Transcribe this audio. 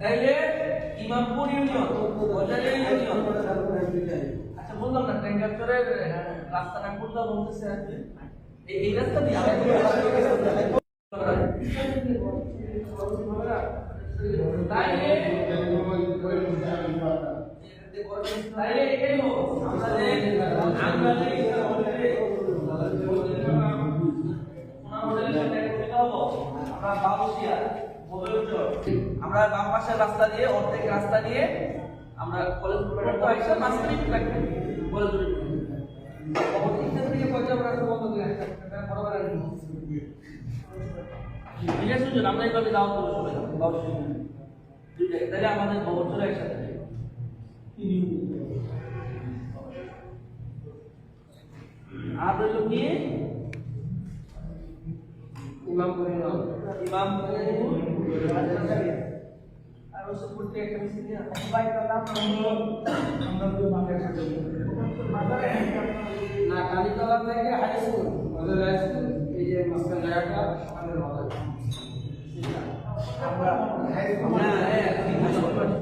তাইলে ইমামপুর ইউনিয়ন আচ্ছা বললাম না ট্যাঙ্গাচরের রাস্তাটা কোনটা বলতেছে আপনি এই রাস্তা দিয়ে তাইলে তাইলে এটাই হোক আমরা যে আমরা যে আমরা বাম পাশের রাস্তা দিয়ে অর্ধেক রাস্তা দিয়ে আমরা কলেজ কলেজ ঠিক আছে আমরা এইভাবে দাওয়াত দেবো সবাই? তাহলে আমাদের খবর চলে একসাথে। আর হলো কি? ইমাম ইমাম আর ওসব করতে একটা মিছিল নিয়ে ভাই করলাম আমরা তো বাংলা সাথে না কালীতলা থেকে হাই স্কুল আমাদের হাই স্কুল এই যে মাস্টার জায়গাটা আমাদের ভালো আমরা হাই স্কুল